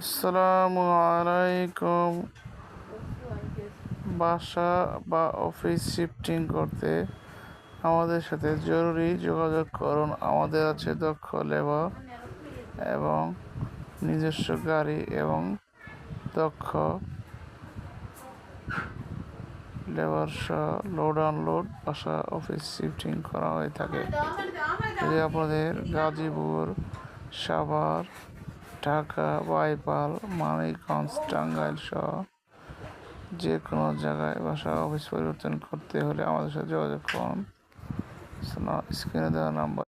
আসসালামু আলাইকুম। বাসা বা অফিস শিফটিং করতে আমাদের সাথে জরুরি যোগাযোগ করুন। আমাদের আছে দক্ষ লেবার এবং নিজস্ব গাড়ি এবং দক্ষ লেবার সহ লোড আনলোড বাসা অফিস শিফটিং করা হয়ে থাকে। যদি আপনাদের গাজীপুর, সাভার ঢাকা, বাইপাল, মানিকগঞ্জ যে কোনো জায়গায় বাসা অফিস পরিবর্তন করতে হলে আমাদের সাথে যোগাযোগ করুন। স্ক্রিনে দেওয়া নাম্বার